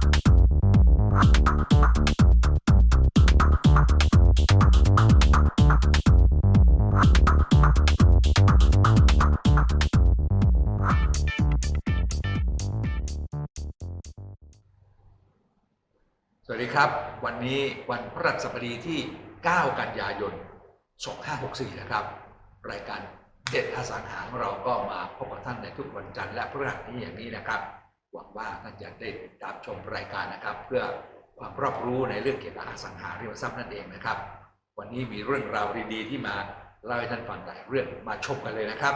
สวัสดีครับ วันนี้วันพฤหัสบดีที่ 9 กันยายน 2564 นะครับ รายการเด็ดอสังหาของเราก็มาพบกับท่านในทุกวันจันทร์และพฤหัสนี้อย่างนี้นะครับ หวังว่าท่านจะได้ตามชมรายการนะครับ เพื่อความรอบรู้ในเรื่องเกี่ยวกับอสังหาริมทรัพย์นั่นเองนะครับ วันนี้มีเรื่องราวดีๆที่มาเล่าให้ท่านฟังหลายเรื่องมาชมกันเลยนะครับ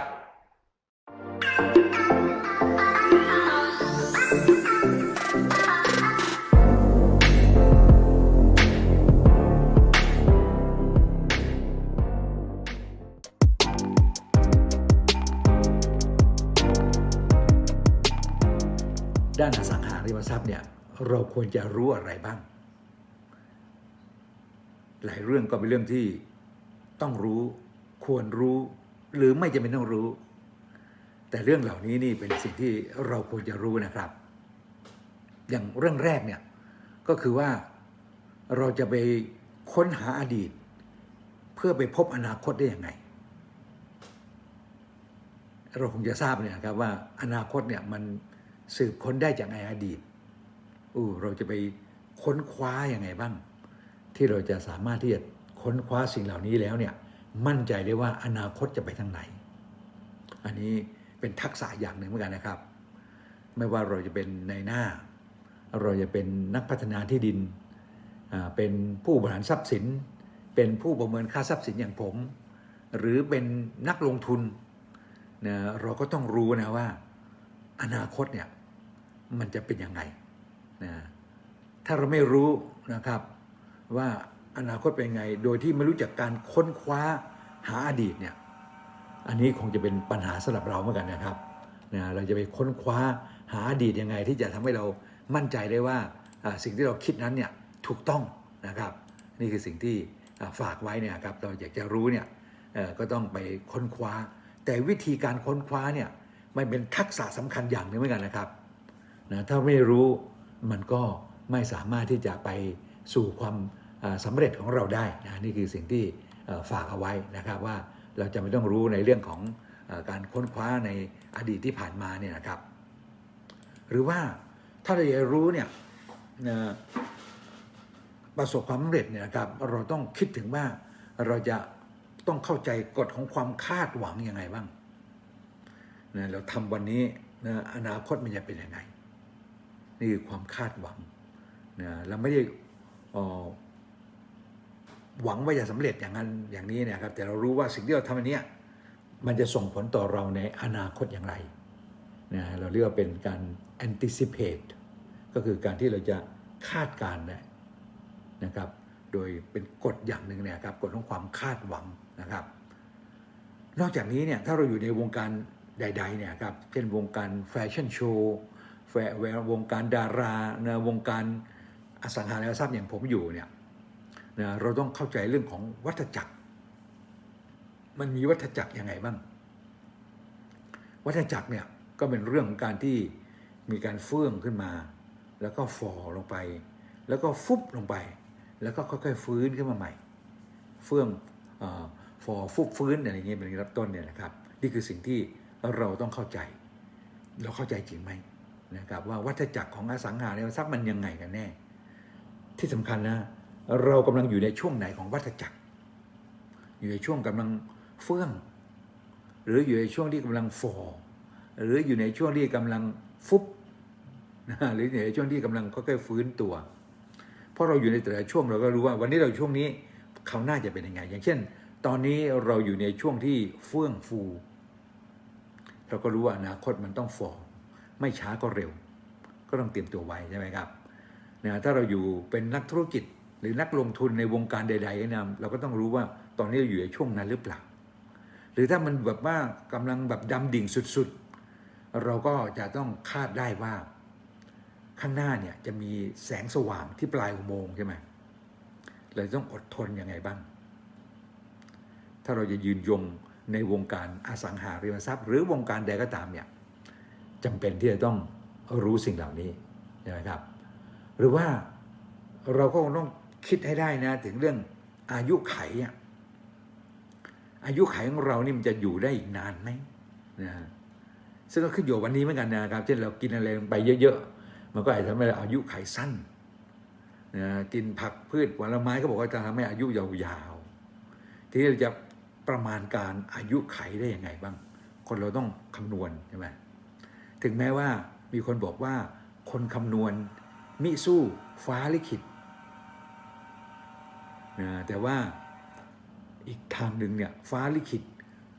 ควรจะรู้อะไรบ้าง หลายเรื่องก็เป็นเรื่องที่ต้องรู้ควรรู้ หรือไม่จำเป็นต้องรู้ แต่เรื่องเหล่านี้นี่เป็นสิ่งที่เราควรจะรู้นะครับ อย่างเรื่องแรกเนี่ยก็คือว่าเราจะไปค้นหาอดีต เพื่อไปพบอนาคตได้ยังไง เราคงจะทราบเนี่ยครับว่าอนาคตเนี่ยมันสืบค้นได้จากในอดีต อู้เราจะไปค้นคว้ายังไงบ้าง ที่เราจะสามารถที่จะค้นคว้าสิ่งเหล่านี้แล้วเนี่ยมั่นใจได้ว่าอนาคตจะไปทางไหน อันนี้เป็นทักษะอย่างหนึ่งเหมือนกันนะครับ ไม่ว่าเราจะเป็นในหน้า เราจะเป็นนักพัฒนาที่ดิน เป็นผู้บริหารทรัพย์สิน เป็นผู้ประเมินค่าทรัพย์สินอย่างผม หรือเป็นนักลงทุนนะเราก็ต้องรู้นะว่า อนาคตเนี่ยมันจะเป็นยังไง นะถ้าเราไม่รู้นะครับว่าอนาคตเป็นไง โดยที่ไม่รู้จักการค้นคว้าหาอดีตเนี่ยอันนี้คงจะเป็นปัญหาสำหรับเราเหมือนกันนะครับนะเราจะไปค้นคว้าหาอดีตยังไง ที่จะทำให้เรามั่นใจได้ว่าสิ่งที่เราคิดนั้นเนี่ยถูกต้องนะครับ นี่คือสิ่งที่ฝากไว้เนี่ยครับเราอยากจะรู้เนี่ยก็ต้องไปค้นคว้า แต่วิธีการค้นคว้าเนี่ยมันเป็นทักษะสำคัญอย่างหนึ่งเหมือนกันนะครับนะถ้าไม่รู้ มันก็ไม่สามารถที่จะไปสู่ความอ่าสำเร็จของเราได้นะนี่คือสิ่งที่ฝากเอาไว้นะครับว่าเราจะไม่ต้องรู้ในเรื่องของการค้นคว้าในอดีตที่ผ่านมาเนี่ยนะครับ หรือว่าถ้าเราอยากรู้เนี่ยประสบความสำเร็จเนี่ยนะครับเราต้องคิดถึงว่าเราจะต้องเข้าใจกฎของความคาดหวังยังไงบ้างนะเราทำวันนี้นะอนาคตมันจะเป็นยังไง นี่คือความคาดหวังนะเราไม่ได้หวังว่าจะสำเร็จอย่างนั้นอย่างนี้นะครับ แต่เรารู้ว่าสิ่งที่เราทำอันเนี้ยมันจะส่งผลต่อเราในอนาคตอย่างไรนะเราเรียกว่าเป็นการ anticipate ก็คือการที่เราจะคาดการณ์นะนะครับ โดยเป็นกฎอย่างหนึ่งเนี่ยครับกฎของความคาดหวังนะครับ นอกจากนี้เนี่ยถ้าเราอยู่ในวงการใดๆเนี่ยครับเช่นวงการแฟชั่นโชว์ แฟวงการดารานะวงการอสังหาริมทรัพย์อย่างผมอยู่เนี่ยนะเราต้องเข้าใจเรื่องของวัฏจักร มันมีวัฏจักรยังไงบ้าง วัฏจักรเนี่ยก็เป็นเรื่องของการที่มีการเฟื่องขึ้นมา แล้วก็ฟอลงไป แล้วก็ฟุบลงไป แล้วก็ค่อยๆฟื้นขึ้นมาใหม่ เฟื่องอฟอฟุบฟื้นอะไรเงี้ยเป็นรับต้นเนี่ยนะครับ นี่คือสิ่งที่เราต้องเข้าใจ เราเข้าใจจริงไหม นะครับว่าวัฏจักรของอสังหาริมทรัพย์มันยังไงกันแน่ ที่สำคัญนะเรากำลังอยู่ในช่วงไหนของวัฏจักร อยู่ในช่วงกำลังเฟื่อง หรืออยู่ในช่วงที่กำลังฟอหรืออยู่ในช่วงที่กำลังฟุบนะหรืออยู่ในช่วงที่กำลังค่อยๆฟื้นตัว เพราะเราอยู่ในแต่ละช่วงเราก็รู้ว่า วันนี้เราช่วงนี้เขาหน่าจะเป็นยังไง อย่างเช่น ตอนนี้เราอยู่ในช่วงที่เฟื่องฟู เราก็รู้ว่าอนาคตมันต้องฟอ ไม่ช้าก็เร็ว ก็ต้องเตรียมตัวไว้ใช่ไหมครับนะถ้าเราอยู่เป็นนักธุรกิจหรือนักลงทุนในวงการใดๆก็ตาเราก็ต้องรู้ว่าตอนนี้เราอยู่ในช่วงนั้นหรือเปล่า หรือถ้ามันแบบว่ากำลังแบบดำดิ่งสุดๆ เราก็จะต้องคาดได้ว่า ข้างหน้าเนี่ยจะมีแสงสว่างที่ปลายอุโมงค์ใช่ไหมเราต้องอดทนยังไงบ้าง ถ้าเราจะยืนยงในวงการอสังหาริมทรัพย์ หรือวงการใดก็ตามเนี่ย จำเป็นที่จะต้องรู้สิ่งเหล่านี้ใช่ไหมครับ หรือว่าเราก็คงต้องคิดให้ได้นะถึงเรื่องอายุไขอะอายุไขของเรานี่มันจะอยู่ได้อีกนานไหมนะซึ่งก็ขึ้นอยู่วันนี้เหมือนกันนะครับ เช่นเรากินอะไรลงไปเยอะๆ มันก็อาจจะทำให้เราอายุไขสั้นนะกินผักพืชผลไม้ก็บอกว่าจะทำให้อายุยาวๆ ทีนี้เราจะประมาณการอายุไขได้ยังไงบ้าง คนเราต้องคำนวณใช่ไหม ถึงแม้ว่ามีคนบอกว่าคนคำนวณมิสู้ฟ้าลิขิตนะแต่ว่าอีกทางหนึ่งเนี่ยฟ้าลิขิต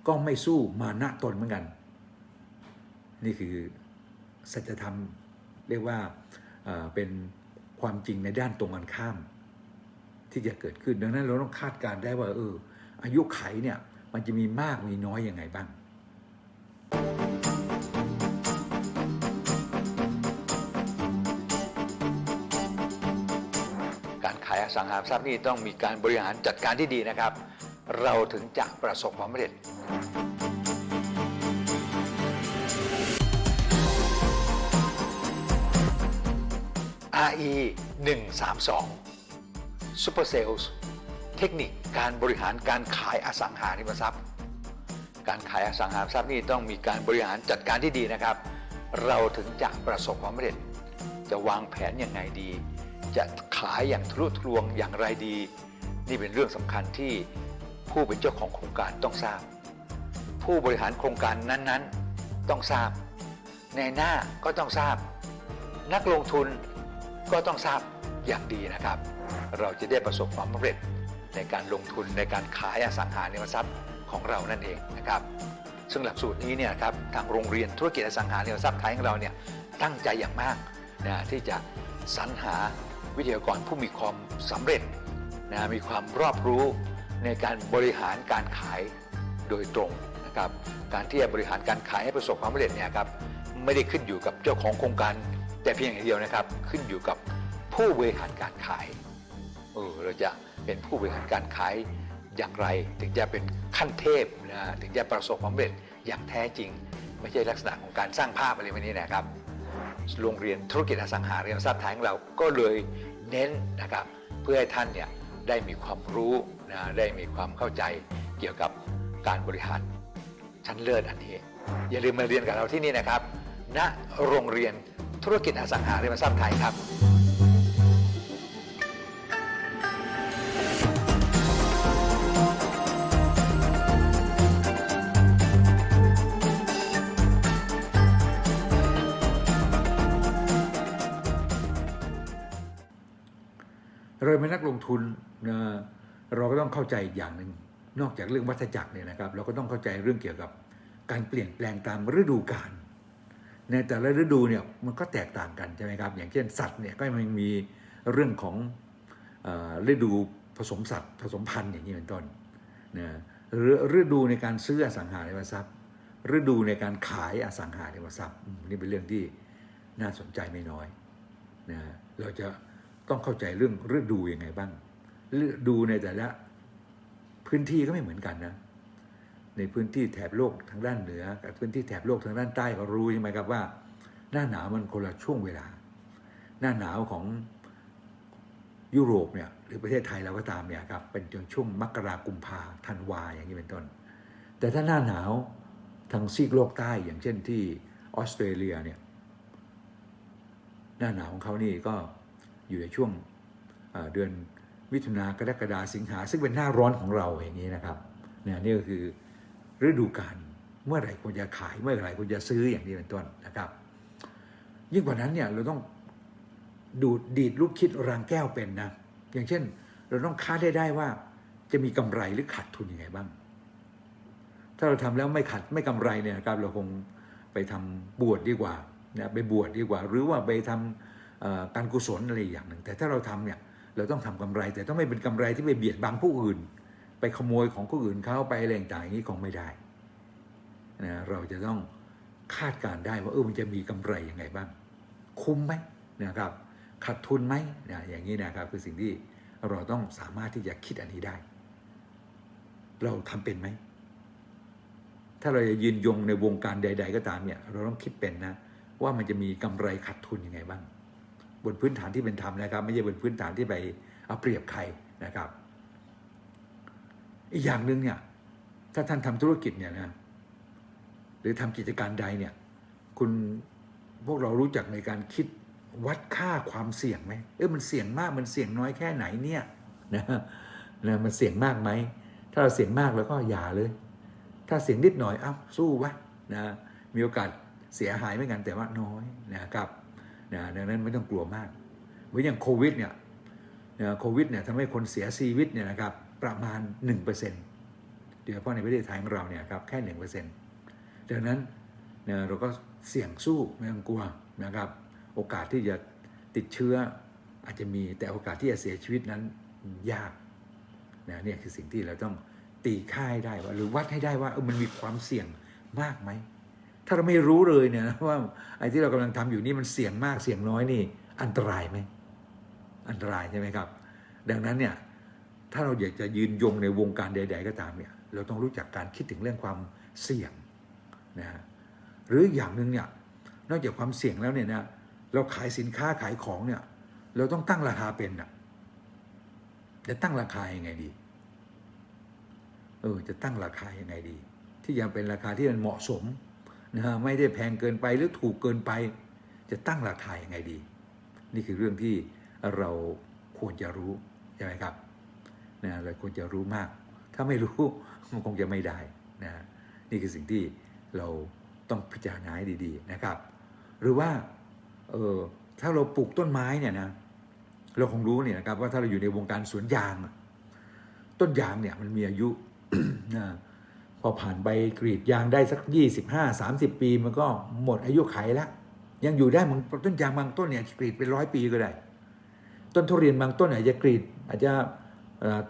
ก็ไม่สู้มานะตนเหมือนกัน นี่คือสัจธรรมเรียกว่าเอ่อเป็นความจริงในด้านตรงกันข้าม ที่จะเกิดขึ้นดังนั้นเราต้องคาดการณ์ได้ว่าเอออายุไขเนี่ยมันจะมีมากมีน้อยยังไงบ้าง สังหารทรัพย์นี่ต้องมีการบริหารจัดการที่ดีนะครับ เราถึงจะประสบความสำเร็จ RE 132 Super Sales เทคนิคการบริหารการขายอสังหาริมทรัพย์ การขายอสังหาริมทรัพย์นี่ต้องมีการบริหารจัดการที่ดีนะครับ เราถึงจะประสบความสำเร็จ จะวางแผนย่างไงดี จะขายอย่างทะลุทะลวงอย่างไรดี นี่เป็นเรื่องสำคัญที่ผู้เป็นเจ้าของโครงการต้องทราบ ผู้บริหารโครงการนั้นๆต้องทราบในหน้าก็ต้องทราบ นักลงทุนก็ต้องทราบอย่างดีนะครับ เราจะได้ประสบความสำเร็จในการลงทุนในการขายอสังหาริมทรัพย์ของเรานั่นเองนะครับ ซึ่งหลักสูตรนี้เนี่ยครับทางโรงเรียนธุรกิจอสังหาริมทรัพย์ไทยของเราเนี่ยตั้งใจอย่างมากนะที่จะสรรหา วิทยากรผู้มีความสำเร็จนะมีความรอบรู้ในการบริหารการขายโดยตรงนะครับการที่จะบริหารการขายให้ประสบความสำเร็จเนี่ยครับไม่ได้ขึ้นอยู่กับเจ้าของโครงการ แต่เพียงอย่างเดียวนะครับ ขึ้นอยู่กับผู้บริหารการขายเออเราจะเป็นผู้บริหารการขายอย่างไร ถึงจะเป็นขั้นเทพนะถึงจะประสบความสำเร็จอย่างแท้จริง ไม่ใช่ลักษณะของการสร้างภาพอะไรแบบนี้นะครับ โรงเรียนธุรกิจอสังหาริมทรัพย์ไทยของเราก็เลยเน้นนะครับเพื่อให้ท่านเนี่ยได้มีความรู้นะได้มีความเข้าใจเกี่ยวกับการบริหารชั้นเลิศอันนี้ อย่าลืมมาเรียนกับเราที่นี่นะครับณโรงเรียนธุรกิจอสังหาริมทรัพย์ไทยครับ เราเป็นนักลงทุนนะเราก็ต้องเข้าใจอย่างหนึ่งนอกจากเรื่องวัฏจักรเนี่ยนะครับ เราก็ต้องเข้าใจเรื่องเกี่ยวกับการเปลี่ยนแปลงตามฤดูกาลในแต่ละฤดูเนี่ยมันก็แตกต่างกันใช่ไหมครับ อย่างเช่นสัตว์เนี่ยก็มันมีเรื่องของฤดูผสมสัตว์ผสมพันธุ์อย่างนี้เป็นต้นนะหรือฤดูในการซื้ออสังหาริมทรัพย์ ฤดูในการขายอสังหาริมทรัพย์นี่เป็นเรื่องที่น่าสนใจไม่น้อยนะเราจะ ต้องเข้าใจเรื่องฤดูยังไงบ้างฤดูในแต่ละพื้นที่ก็ไม่เหมือนกันนะ ในพื้นที่แถบโลกทางด้านเหนือ กับพื้นที่แถบโลกทางด้านใต้ก็รู้ใช่ไหมครับว่า หน้าหนาวมันคนละช่วงเวลา หน้าหนาวของยุโรปเนี่ยหรือประเทศไทยเราก็ตามเนี่ยครับเป็นช่วงมกรากุมภาธันวาอย่างนี้เป็นต้น แต่ถ้าหน้าหนาวทางซีกโลกใต้อย่างเช่นที่ออสเตรเลียเนี่ยหน้าหนาวของเขานี่ก็ อยู่ในช่วงเดือนมิถุนากรกฎาสิงหาซึ่งเป็นหน้าร้อนของเราอย่างนี้นะครับเนี่ยนี่ก็คือฤดูกาลเมื่อไหร่ควรจะขายเมื่อไหร่ควรจะซื้ออย่างนี้เป็นต้นนะครับ ยิ่งกว่านั้นเนี่ยเราต้องดูดดีดลูกคิดรางแก้วเป็นนะอย่างเช่น เราต้องคาดได้ได้ว่า จะมีกำไรหรือขาดทุนยังไงบ้าง ถ้าเราทำแล้วไม่ขัดไม่กำไรเนี่ยนะครับ เราคงไปทำบวชดีกว่านะไปบวชดีกว่า หรือว่าไปทำเอ่อ การกุศลอะไรอย่างหนึ่ง แต่ถ้าเราทำเนี่ยเราต้องทำกำไร แต่ต้องไม่เป็นกำไรที่ไปเบียดบังผู้อื่น ไปขโมยของผู้อื่นเขาไปอะไรต่างๆอย่างนี้คงไม่ได้นะเราจะต้องคาดการได้ว่าเออมันจะมีกำไรยังไงบ้าง คุ้มไหมนะครับขาดทุนไหมนะอย่างนี้นะครับคือสิ่งที่เราต้องสามารถที่จะคิดอันนี้ได้ เราทำเป็นไหมถ้าเราจะยืนยงในวงการใด ๆ ก็ตามเนี่ย เราต้องคิดเป็นนะ ว่ามันจะมีกำไรขาดทุนยังไงบ้าง บนพื้นฐานที่เป็นธรรมนะครับ ไม่ใช่บนพื้นฐานที่ไปเอาเปรียบใครนะครับ อีกอย่างหนึ่งเนี่ยถ้าท่านทำธุรกิจเนี่ยนะหรือทำกิจการใดเนี่ย คุณพวกเรารู้จักในการคิดวัดค่าความเสี่ยงไหมเออมันเสี่ยงมากมันเสี่ยงน้อยแค่ไหนเนี่ยนะนะมันเสี่ยงมากไหมถ้าเราเสี่ยงมากแล้วก็อย่าเลย ถ้าเสี่ยงนิดหน่อยเอ้าสู้วะนะมีโอกาสเสียหายไม่กันแต่ว่าน้อยนะครับ นะดังนั้นไม่ต้องกลัวมากเหมือนอย่างโควิดเนี่ยโควิดเนี่ยทำให้คนเสียชีวิตเนี่ยนะครับประมาณ 1%โดยเฉพาะในประเทศไทยของเราเนี่ยครับแค่ 1%ดังนั้นนะเราก็เสี่ยงสู้ไม่ต้องกลัวนะครับ โอกาสที่จะติดเชื้ออาจจะมีแต่โอกาสที่จะเสียชีวิตนั้นยากนะเนี่ยคือสิ่งที่เราต้องตีค่าให้ได้ว่าหรือวัดให้ได้ว่าเออมันมีความเสี่ยงมากไหม ถ้าเราไม่รู้เลยเนี่ยนะว่าไอ้ที่เรากำลังทำอยู่นี่มันเสี่ยงมากเสี่ยงน้อยนี่ อันตรายไหมอันตรายใช่ไหมครับ ดังนั้นเนี่ยถ้าเราอยากจะยืนยงในวงการใด ๆ ก็ตามเนี่ยเราต้องรู้จักการคิดถึงเรื่องความเสี่ยงนะฮะหรืออย่างหนึ่งเนี่ยนอกจากความเสี่ยงแล้วเนี่ยนะเราขายสินค้าขายของเนี่ย เราต้องตั้งราคาเป็นอะจะตั้งราคายังไงดีเออจะตั้งราคายังไงดี ที่จะเป็นราคาที่มันเหมาะสม นะไม่ได้แพงเกินไปหรือถูกเกินไป จะตั้งราคายังไงดี นี่คือเรื่องที่เราควรจะรู้ใช่ไหมครับนะเราควรจะรู้มาก ถ้าไม่รู้มันคงจะไม่ได้นะนี่คือสิ่งที่เราต้องพิจารณาให้ดี ๆนะครับ หรือว่าเออถ้าเราปลูกต้นไม้เนี่ยนะเราคงรู้เนี่ยนะครับว่าถ้าเราอยู่ในวงการสวนยาง ต้นยางเนี่ยมันมีอายุนะ อผ่านใบกรีดยางได้สัก 25 30 ปี มันก็หมดอายุไขแล้ว ยังอยู่ได้บางต้นยางบางต้นเนี่ยกรีดเป็นร้อยปีก็ได้ ต้นทุเรียนบางต้นอาจจะกรีดอาจจะ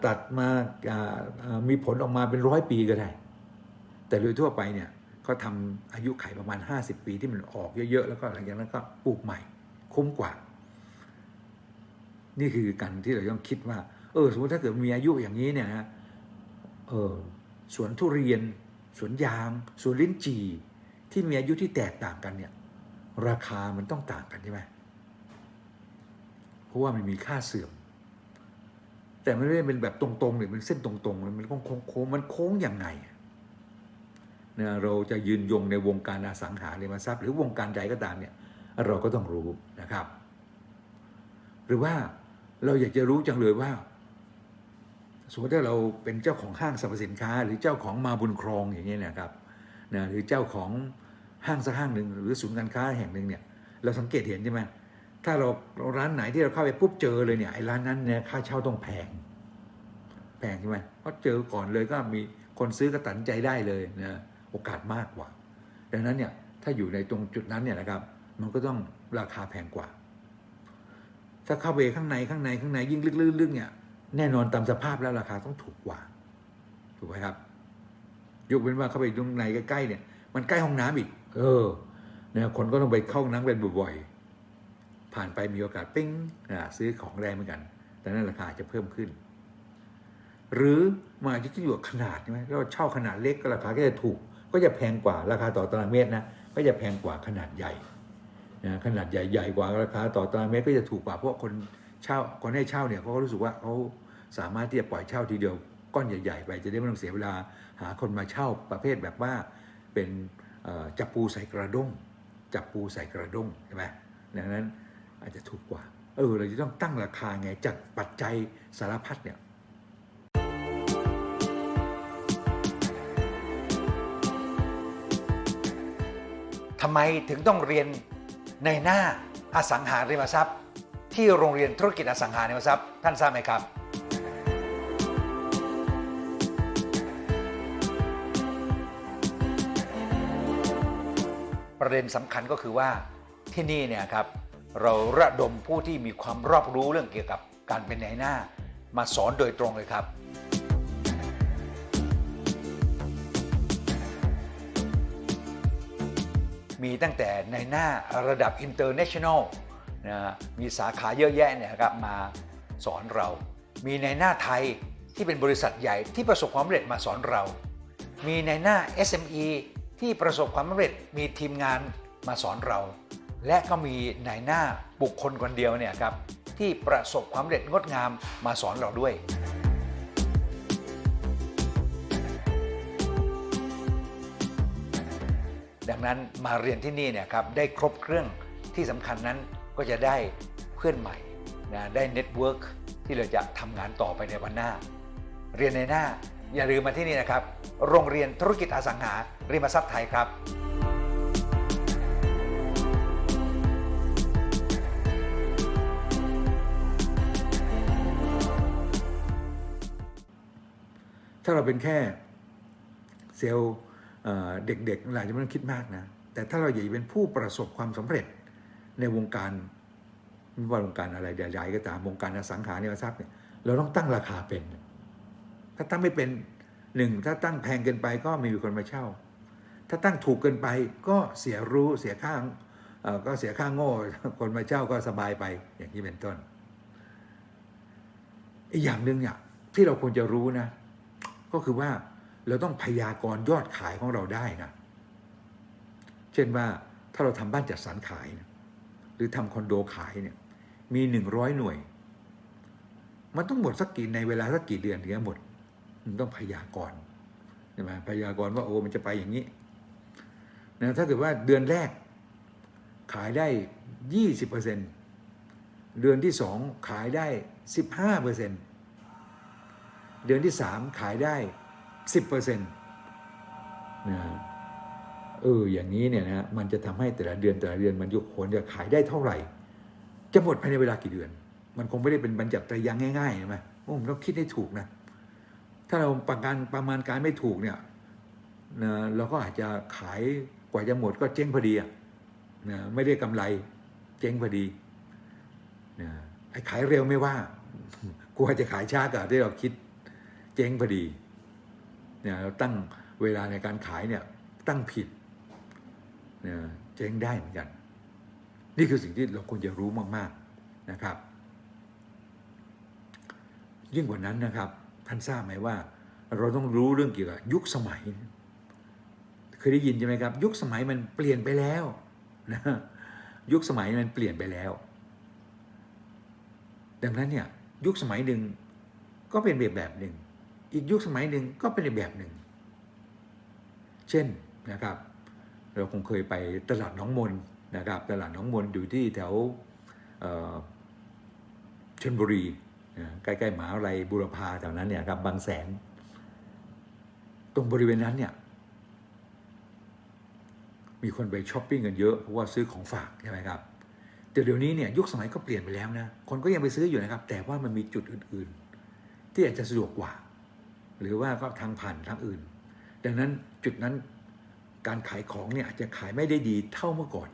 ตัดมาอ่าอ่ามีผลออกมาเป็นร้อยปีก็ได้ แต่โดยทั่วไปเนี่ยเขาทำอายุไขประมาณ 50 ปีที่มันออกเยอะๆ แล้วก็หลังจากนั้นก็ปลูกใหม่ คุ้มกว่า นี่คือการที่เราต้องคิดว่า เออ สมมติถ้าเกิดมีอายุอย่างนี้เนี่ยนะเออ สวนทุเรียน สวนยาง สวนลิ้นจี่ที่มีอายุที่แตกต่างกันเนี่ยราคามันต้องต่างกันใช่ไหมเพราะว่ามันมีค่าเสื่อม แต่ไม่ได้เป็นแบบตรงๆหรือเป็นเส้นตรงๆมันโค้งโค้งมันโค้งอยังไงนะเราจะยืนยงในวงการอสังหาริมทรัพย์หรือวงการใดก็ตามเนี่ยเราก็ต้องรู้นะครับ หรือว่าเราอยากจะรู้จังเลยว่า สมมติถ้าเราเป็นเจ้าของห้างสรรพสินค้า หรือเจ้าของมาบุญครองอย่างนี้นะครับนะหรือเจ้าของห้างสักห้างหนึ่งหรือศูนย์การค้าแห่งหนึ่งเนี่ยเราสังเกตเห็นใช่ไหมถ้าเราร้านไหนที่เราเข้าไปปุ๊บเจอเลยเนี่ยไอ้ร้านนั้นเนี่ยค่าเช่าต้องแพงแพงใช่ไหมเพราะเจอก่อนเลยก็มีคนซื้อก็ตัดสินใจได้เลยนะโอกาสมากกว่า ดังนั้นเนี่ยถ้าอยู่ในตรงจุดนั้นเนี่ยนะครับ มันก็ต้องราคาแพงกว่า ถ้าเข้าไปข้างในข้างในข้างในยิ่งลึกๆเนี่ย แน่นอนตามสภาพแล้วราคาต้องถูกกว่า ถูกไหมครับ ยกเว้นว่าเข้าไปตรงในใกล้ๆเนี่ย มันใกล้ห้องน้ำอีก เออเนี่ยคนก็ต้องไปเข้าห้องน้ำเป็นบ่อยๆ ผ่านไปมีโอกาสปิ้งอ่าซื้อของแรงเหมือนกัน แต่นั้นราคาจะเพิ่มขึ้น หรือมันอาจจะขึ้นอยู่กับขนาดใช่ไหมเราเช่าขนาดเล็กก็ราคาก็จะถูก ก็จะแพงกว่าราคาต่อตารางเมตรนะ ก็จะแพงกว่าขนาดใหญ่นะขนาดใหญ่ๆกว่าราคาต่อตารางเมตรก็จะถูกกว่าเพราะคนเช่าคนให้เช่าเนี่ยเขาก็รู้สึกว่าเขา สามารถที่จะปล่อยเช่าทีเดียวก้อนใหญ่ ๆ ไปจะได้ไม่ต้องเสียเวลาหาคนมาเช่าประเภทแบบว่าเป็นจับปูใส่กระด้งจับปูใส่กระด้งใช่ไหมดังนั้นอาจจะถูกกว่า เออ เราจะต้องตั้งราคาไงจากปัจจัยสารพัดเนี่ยทำไมถึงต้องเรียนในหน้าอสังหาริมทรัพย์ ที่โรงเรียนธุรกิจอสังหาริมทรัพย์ ท่านทราบไหมครับ ประเด็นสำคัญก็คือว่าที่นี่เนี่ยครับเราระดมผู้ที่มีความรอบรู้เรื่องเกี่ยวกับการเป็นนายหน้า มาสอนโดยตรงเลยครับมีตั้งแต่ในหน้าระดับ international นะฮะมีสาขาเยอะแยะเนี่ยครับมาสอนเรา มีในหน้าไทยที่เป็นบริษัทใหญ่ที่ประสบความสำเร็จมาสอนเรา มีในหน้า SME ที่ประสบความสำเร็จมีทีมงานมาสอนเรา และก็มีนายหน้าบุคคลคนเดียวเนี่ยครับที่ประสบความสำเร็จงดงามมาสอนเราด้วย ดังนั้นมาเรียนที่นี่เนี่ยครับได้ครบเครื่องที่สำคัญนั้นก็จะได้เพื่อนใหม่นะได้เน็ตเวิร์กที่เราจะทำงานต่อไปในวันหน้า เรียนในหน้า อย่าลืมมาที่นี่นะครับ โรงเรียนธุรกิจอสังหา ริมทรัพย์ไทยครับถ้าเราเป็นแค่เซลล์เด็กๆหลายจะไม่ต้องคิดมากนะ แต่ถ้าเราอยากจะเป็นผู้ประสบความสำเร็จในวงการไม่ว่าวงการอะไรใหญ่ๆก็ตามวงการอสังหาริมทรัพย์เนี่ยเราต้องตั้งราคาเป็น ถ้าตั้งไม่เป็นหนึ่งถ้าตั้งแพงเกินไปก็ไม่มีคนมาเช่า ถ้าตั้งถูกเกินไปก็เสียรู้เสียค่าเอ่อก็เสียค่าโง่ คนมาเช่าก็สบายไปอย่างนี้เป็นต้น อีกอย่างหนึ่งเนี่ยที่เราควรจะรู้นะ ก็คือว่าเราต้องพยากรณ์ยอดขายของเราได้นะเช่นว่าถ้าเราทำบ้านจัดสรรขายนะหรือทำคอนโดขายเนี่ย มีหนึ่งร้อยหน่วย มันต้องหมดสักกี่ในเวลาสักกี่เดือนถึงจะหมด มันต้องพยากรณ์ใช่ไหมพยากรณ์ว่าโอ้มันจะไปอย่างนี้นะถ้าเกิดว่าเดือนแรกขายได้ยี่สิบเปอร์เซ็นเดือนที่สองขายได้สิบห้าเปอร์เซ็นต์เดือนที่สามขายได้สิบเปอร์เซ็นต์นะเอออย่างนี้เนี่ยนะมันจะทำให้แต่ละเดือนแต่ละเดือนมันยุควรจะขายได้เท่าไหร่ จะหมดภายในเวลากี่เดือน มันคงไม่ได้เป็นบัญญัติตรยังง่ายๆใช่ไหมโอ้ผมต้องคิดให้ถูกนะ ถ้าเราประกันประมาณการไม่ถูกเนี่ยนะเราก็อาจจะขายกว่าจะหมดก็เจ๊งพอดีอะนะไม่ได้กำไรเจ๊งพอดีนะขายเร็วไม่ว่ากลัวจะขายช้ากว่าที่เราคิดเจ๊งพอดีเนี่ยเราตั้งเวลาในการขายเนี่ยตั้งผิดเนี่ยเจ๊งได้เหมือนกัน นี่คือสิ่งที่เราควรจะรู้มาก ๆนะครับ ยิ่งกว่านั้นนะครับ ท่านทราบไหมว่า เราต้องรู้เรื่องเกี่ยวกับยุคสมัย เคยได้ยินใช่ไหมครับ ยุคสมัยมันเปลี่ยนไปแล้วนะยุคสมัยมันเปลี่ยนไปแล้ว ดังนั้นเนี่ยยุคสมัยหนึ่งก็เป็นแบบแบบหนึ่ง อีกยุคสมัยหนึ่งก็เป็นอีแบบหนึ่ง เช่นนะครับ เราคงเคยไปตลาดน้องมนนะครับ ตลาดน้องมนอยู่ที่แถวเชลบุรี ใกล้ๆมหาวิทยาลัยบุรพาแถวนั้นเนี่ยครับบางแสน ตรงบริเวณนั้นเนี่ยมีคนไปช้อปปิ้งกันเยอะเพราะว่าซื้อของฝากใช่ไหมครับแต่เดี๋ยวนี้เนี่ยยุคสมัยก็เปลี่ยนไปแล้วนะคนก็ยังไปซื้ออยู่นะครับ แต่ว่ามันมีจุดอื่น ๆ ที่อาจจะสะดวกกว่า หรือว่าก็ทางผ่านทางอื่น ดังนั้นจุดนั้นการขายของเนี่ยอาจจะขายไม่ได้ดีเท่าเมื่อก่อน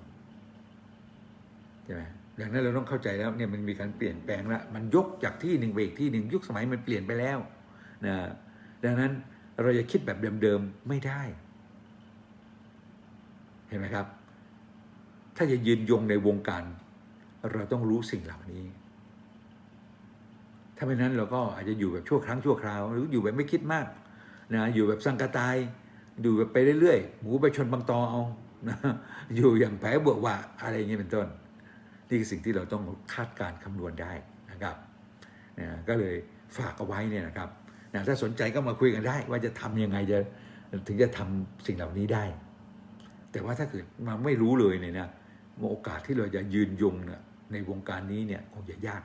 ใช่ไหม ดังนั้นเราต้องเข้าใจแล้วเนี่ยมันมีการเปลี่ยนแปลงล้วมันยกจากที่หนึ่งไปอีกที่หนึ่งยุคสมัยมันเปลี่ยนไปแล้วนะดังนั้นเราจะคิดแบบเดิมๆไม่ได้ เห็นไหมครับ ถ้าจะยืนยงในวงการเราต้องรู้สิ่งเหล่านี้ ถ้าไม่นั้นเราก็อาจจะอยู่แบบชั่วครั้งชั่วคราว หรืออยู่แบบไม่คิดมากนะอยู่แบบสังกตายอยู่แบบไปเรื่อยๆหมูไปชนบางตอเอานะอยู่อย่างแผลบวกว่าอะไรอย่างนี้เป็นต้น นี่คือสิ่งที่เราต้องคาดการคำนวณได้นะครับนะก็เลยฝากเอาไว้เนี่ยนะครับนะถ้าสนใจก็มาคุยกันได้ ว่าจะทำยังไงจะถึงจะทำสิ่งเหล่านี้ได้ แต่ว่าถ้าเกิดมาไม่รู้เลยเนี่ยนะโอกาสที่เราจะยืนยงเนี่ยในวงการนี้เนี่ยคงจะยาก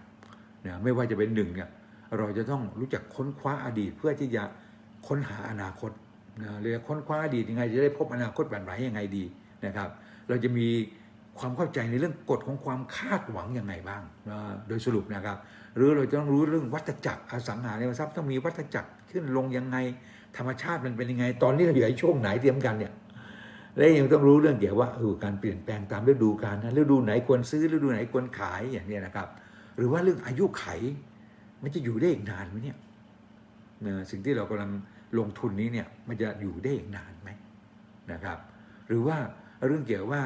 นะไม่ว่าจะเป็นหนึ่งเนี่ยเราจะต้องรู้จักค้นคว้าอดีตเพื่อที่จะค้นหาอนาคตนะเรียกค้นคว้าอดีตยังไงจะได้พบอนาคตแบบไหนยังไงดีนะครับ เราจะมี ความเข้าใจในเรื่องกฎของความคาดหวังยังไงบ้าง โดยสรุปนะครับ หรือเราจะต้องรู้เรื่องวัฏจักรอสังหาริมทรัพย์ต้องมีวัฏจักรขึ้นลงยังไง ธรรมชาติมันเป็นยังไง ตอนนี้เราอยู่ในช่วงไหนเตรียมกันเนี่ยและยังต้องรู้เรื่องเกี่ยวว่าเออการเปลี่ยนแปลงตามฤดูกาลนะฤดูไหนควรซื้อฤดูไหนควรขายอย่างนี้นะครับ หรือว่าเรื่องอายุไข มันจะอยู่ได้อีกนานไหมเนี่ยนะสิ่งที่เรากำลังลงทุนนี้เนี่ยมันจะอยู่ได้อีกนานไหมนะครับ หรือว่าเรื่องเกี่ยวว่า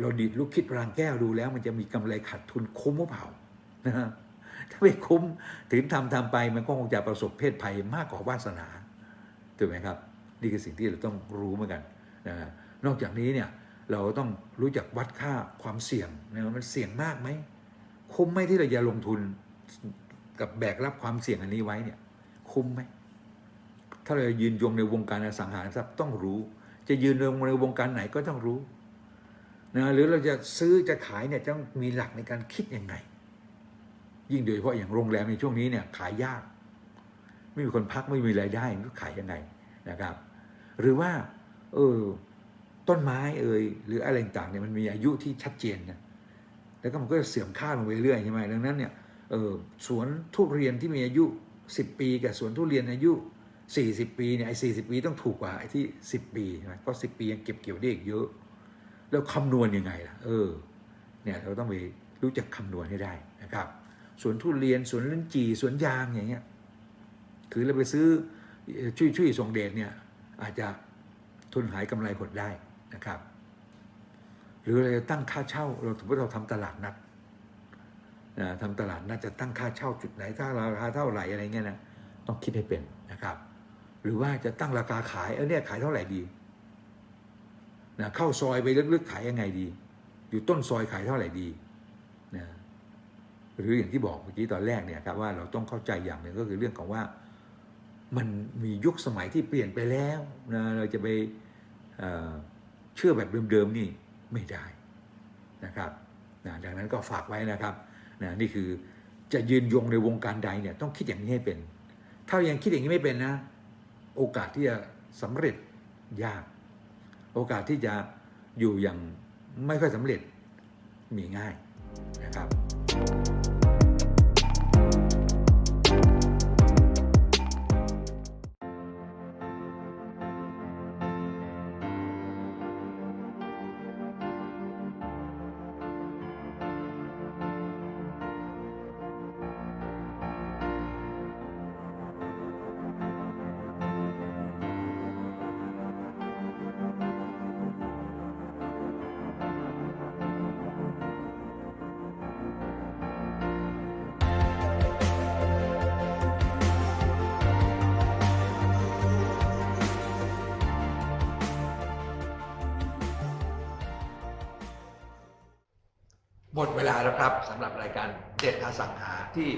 เราดีดลูกคิดรางแก้วดูแล้ว มันจะมีกำไรขาดทุนคุ้มหรือเปล่านะฮะถ้าไม่คุ้มถึงทำทำไปมันก็คงจะประสบเพศภัยมากกว่าวาสนาถูกไหมครับ นี่คือสิ่งที่เราต้องรู้เหมือนกันนะนอกจากนี้เนี่ยเราต้องรู้จักวัดค่าความเสี่ยงนะมันเสี่ยงมากไหมคุ้มไหมที่เราจะลงทุนกับแบกรับความเสี่ยงอันนี้ไว้เนี่ย คุ้มไหมถ้าเรายืนยงในวงการอสังหาริมทรัพย์ต้องรู้ จะยืนยงในวงการไหนก็ต้องรู้ นะหรือเราจะซื้อจะขายเนี่ยต้องมีหลักในการคิดยังไง ยิ่งโดยเฉพาะอย่างโรงแรมในช่วงนี้เนี่ยขายยาก ไม่มีคนพักไม่มีรายได้ก็ขายยังไงนะครับ หรือว่า เออต้นไม้เอ่ยหรืออะไรต่างเนี่ยมันมีอายุที่ชัดเจนนะแล้วก็มันก็จะเสื่อมค่าลงไปเรื่อยใช่ไหมดังนั้นเนี่ยเออสวนทุเรียนที่มีอายุ 10 ปีกับสวนทุเรียนอายุ 40 ปีเนี่ยไอ้สีปีต้องถูกกว่าไอ้ที่ 10 ปีใช่ไหมเพราะ10 ปียังเก็บเกี่ยวได้อีกเยอะ แล้วคำนวณยังไงล่ะ เออ เนี่ยเราต้องไปรู้จักคำนวณให้ได้นะครับสวนทุเรียนสวนลิ้นจี่สวนยางอย่างเงี้ย คือเราไปซื้อช่วยช่วยส่งเดชเนี่ย อาจจะทุนหายกำไรหดได้นะครับ หรือเราจะตั้งค่าเช่า เราถือว่าเราทำตลาดนัดนะทำตลาดนัดจะตั้งค่าเช่าจุดไหนถ้าราคาเท่าไหร่อะไรเงี้ยนะต้องคิดให้เป็นนะครับ หรือว่าจะตั้งราคาขายเออเนี่ยขายเท่าไหร่ดี นะเข้าซอยไปลึกๆขายยังไงดี อยู่ต้นซอยขายเท่าไหร่ดีนะหรืออย่างที่บอกเมื่อกี้ตอนแรกเนี่ยครับว่าเราต้องเข้าใจอย่างหนึ่งก็คือเรื่องของว่ามันมียุคสมัยที่เปลี่ยนไปแล้วนะเราจะไปเเชื่อแบบเดิมๆนี่ไม่ได้นะครับนะดังนั้นก็ฝากไว้นะครับนะนี่คือจะยืนยงในวงการใดเนี่ยต้องคิดอย่างนี้ให้เป็น ถ้ายังคิดอย่างนี้ไม่เป็นนะ โอกาสที่จะสำเร็จยาก โอกาสที่จะอยู่อย่างไม่ค่อยสำเร็จมีง่ายนะครับ เวลาแล้วครับสำหรับรายการเด็ดอสังหาที่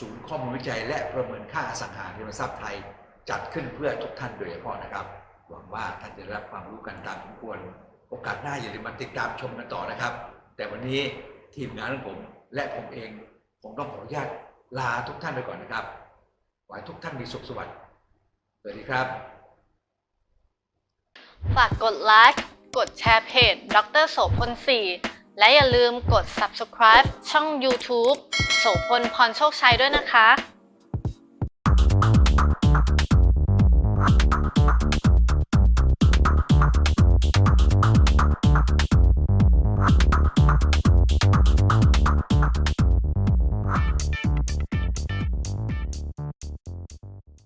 ศูนย์ข้อมูลวิจัย และประเมินค่าอสังหาริมทรัพย์ไทย จัดขึ้นเพื่อทุกท่านโดยเฉพาะนะครับ หวังว่าท่านจะได้รับความรู้กันตามสมควร โอกาสหน้าอย่าลืมมาติดตามชมกันต่อนะครับ แต่วันนี้ทีมงานของผมและผมเองผมต้องขออนุญาตลาทุกท่านไปก่อนนะครับขอให้ทุกท่านมีสุขสวัสดิ์สวัสดีครับ ฝากกดไลค์ กดแชร์เพจดรโสพล4 และอย่าลืมกด subscribe ช่อง YouTube โสพลพรโชคชัยด้วยนะคะ